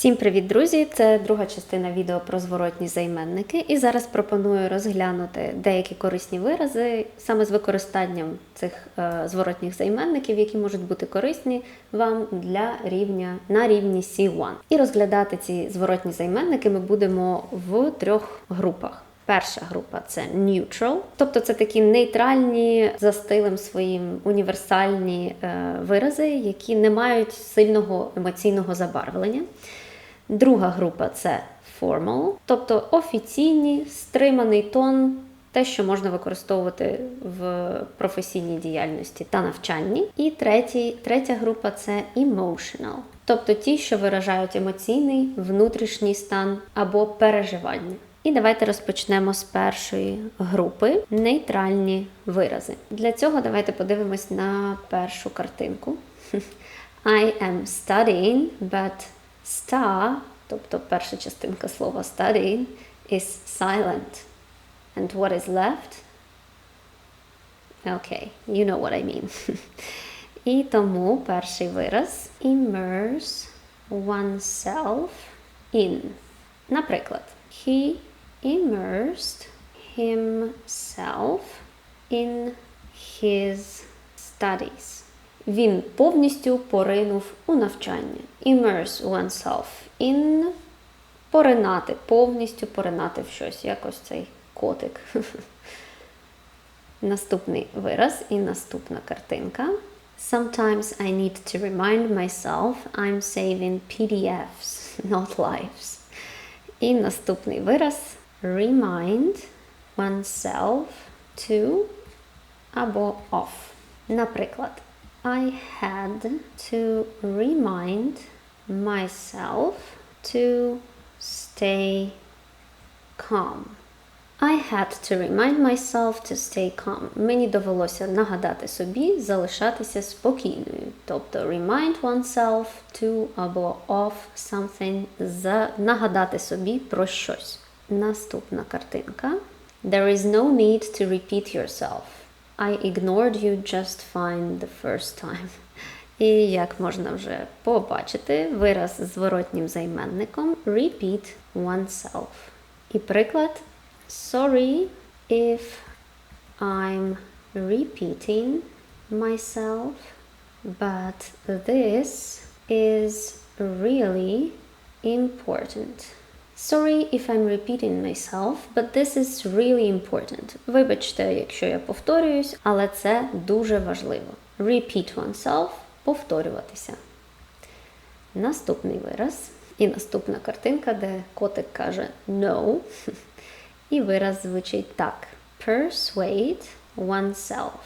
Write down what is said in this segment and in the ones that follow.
Всім привіт, друзі! Це друга частина відео про зворотні займенники. І зараз пропоную розглянути деякі корисні вирази саме з використанням цих е, зворотніх займенників, які можуть бути корисні вам для рівня на рівні C1. І розглядати ці зворотні займенники ми будемо в трьох групах. Перша група це neutral, тобто це такі нейтральні за стилем своїм універсальні е, вирази, які не мають сильного емоційного забарвлення. Друга група це formal, тобто офіційні, стриманий тон, те, що можна використовувати в професійній діяльності та навчанні. І третій, третя група це emotional, тобто ті, що виражають емоційний внутрішній стан або переживання. І давайте розпочнемо з першої групи нейтральні вирази. Для цього давайте подивимось на першу картинку. I am studying, but star, тобто перша частинка слова studying, is silent. And what is left? Okay, you know what I mean. І тому перший вираз immerse oneself in. Наприклад, he immersed himself in his studies. Він повністю поринув у навчання. Immerse oneself in поринати, повністю поринати в щось, якось цей котик. Наступний вираз і наступна картинка. Sometimes I need to remind myself I'm saving PDFs, not lives. І наступний вираз remind oneself to або of. Наприклад, I had to remind myself to stay calm. I had to remind myself to stay calm. Мені довелося нагадати собі залишатися спокійною. Тобто remind oneself to або of something, нагадати собі про щось. Наступна картинка. There is no need to repeat yourself. I ignored you just fine the first time. І як можна вже побачити, вираз з зворотнім займенником repeat oneself. І приклад Sorry if I'm repeating myself, but this is really important. Sorry if I'm repeating myself, but this is really important. Вибачте, якщо я повторююсь, але це дуже важливо. Repeat oneself повторюватися. Наступний вираз. І наступна картинка, де котик каже no. І вираз звучить так: persuade oneself.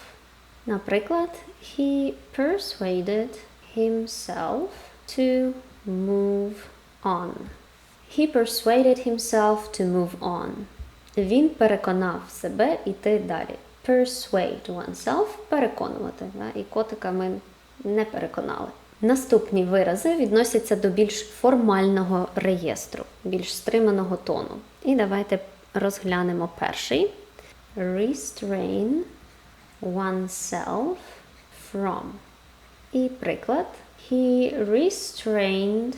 Наприклад, he persuaded himself to move on. He persuaded himself to move on. Він переконав себе йти далі. Persuade oneself переконувати. Да? І котика ми не переконали. Наступні вирази відносяться до більш формального реєстру, більш стриманого тону. І давайте розглянемо перший. Restrain oneself from. І приклад. He restrained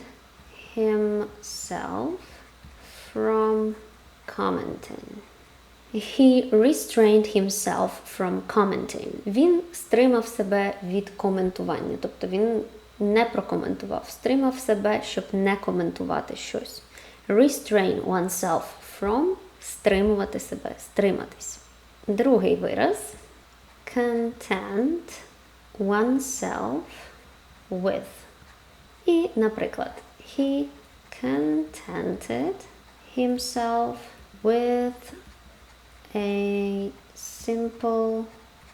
himself from commenting. He restrained himself from commenting. Він стримав себе від коментування. Тобто він не прокоментував, стримав себе, щоб не коментувати щось. Restrain oneself from стримувати себе, стриматись. Другий вираз content oneself with. І, наприклад, he contented himself with a simple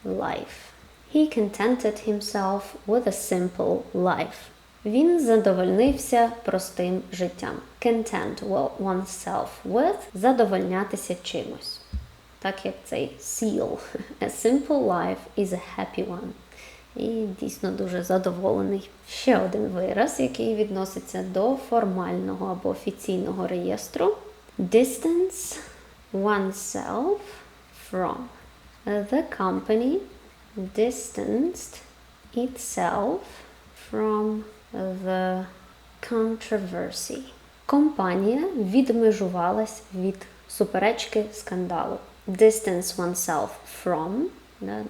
life. He contented himself with a simple life. Він задовольнився простим життям. Content oneself with задовольнятися чимось. Так як цей seal. A simple life is a happy one. І дійсно дуже задоволений. Ще один вираз, який відноситься до формального або офіційного реєстру. Distance oneself from. The company distanced itself from the controversy. Компанія відмежувалась від суперечки скандалу. Distance oneself from,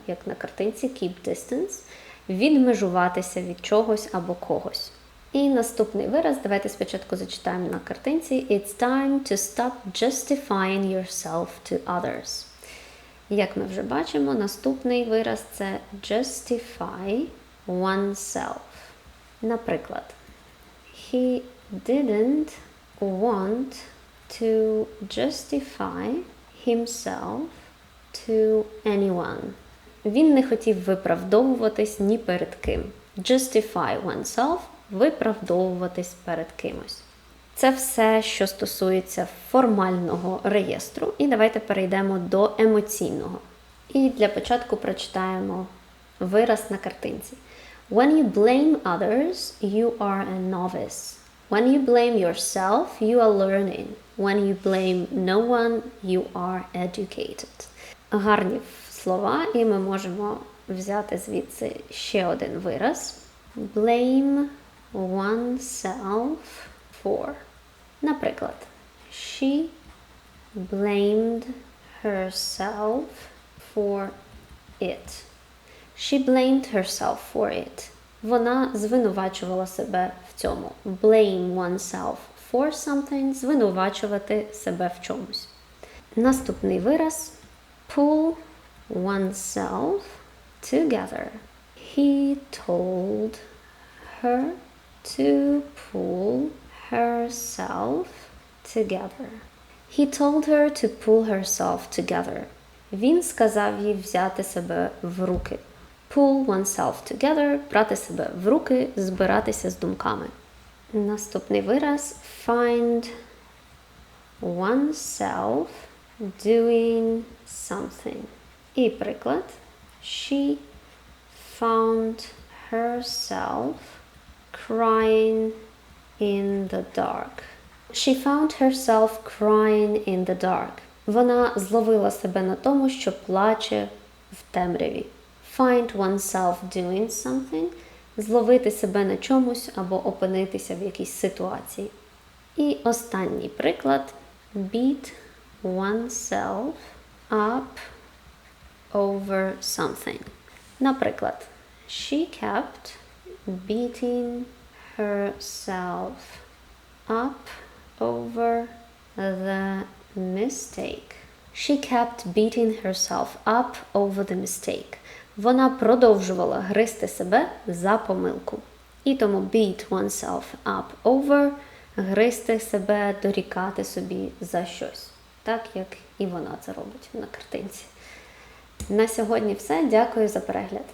як на картинці, keep distance, відмежуватися від чогось або когось. І наступний вираз, давайте спочатку зачитаємо на картинці. It's time to stop justifying yourself to others. Як ми вже бачимо, наступний вираз це justify oneself. Наприклад, he didn't want to justify himself to anyone. Він не хотів виправдовуватись ні перед ким. Justify oneself виправдовуватись перед кимось. Це все, що стосується формального реєстру. І давайте перейдемо до емоційного. І для початку прочитаємо вираз на картинці. When you blame others, you are a novice. When you blame yourself, you are learning. When you blame no one, you are educated. Гарні слова, і ми можемо взяти звідси ще один вираз. Blame oneself for. Наприклад, she blamed herself for it. She blamed herself for it. Вона звинувачувала себе в цьому. Blame oneself for something звинувачувати себе в чомусь. Наступний вираз pull oneself together. He told her to pull herself together. He told her to pull herself together. Він сказав їй взяти себе в руки. Pull oneself together брати себе в руки, збиратися з думками. Наступний вираз find oneself doing something. І приклад. She found herself crying in the dark. She found herself crying in the dark. Вона зловила себе на тому, що плаче в темряві. Find oneself doing something зловити себе на чомусь або опинитися в якійсь ситуації. І останній приклад beat oneself up over something. Наприклад, she kept beating herself up over the mistake. She kept beating herself up over the mistake. Вона продовжувала гризти себе за помилку. І тому beat oneself up over гризти себе, дорікати собі за щось. Так як і вона це робить на картинці. На сьогодні все. Дякую за перегляд.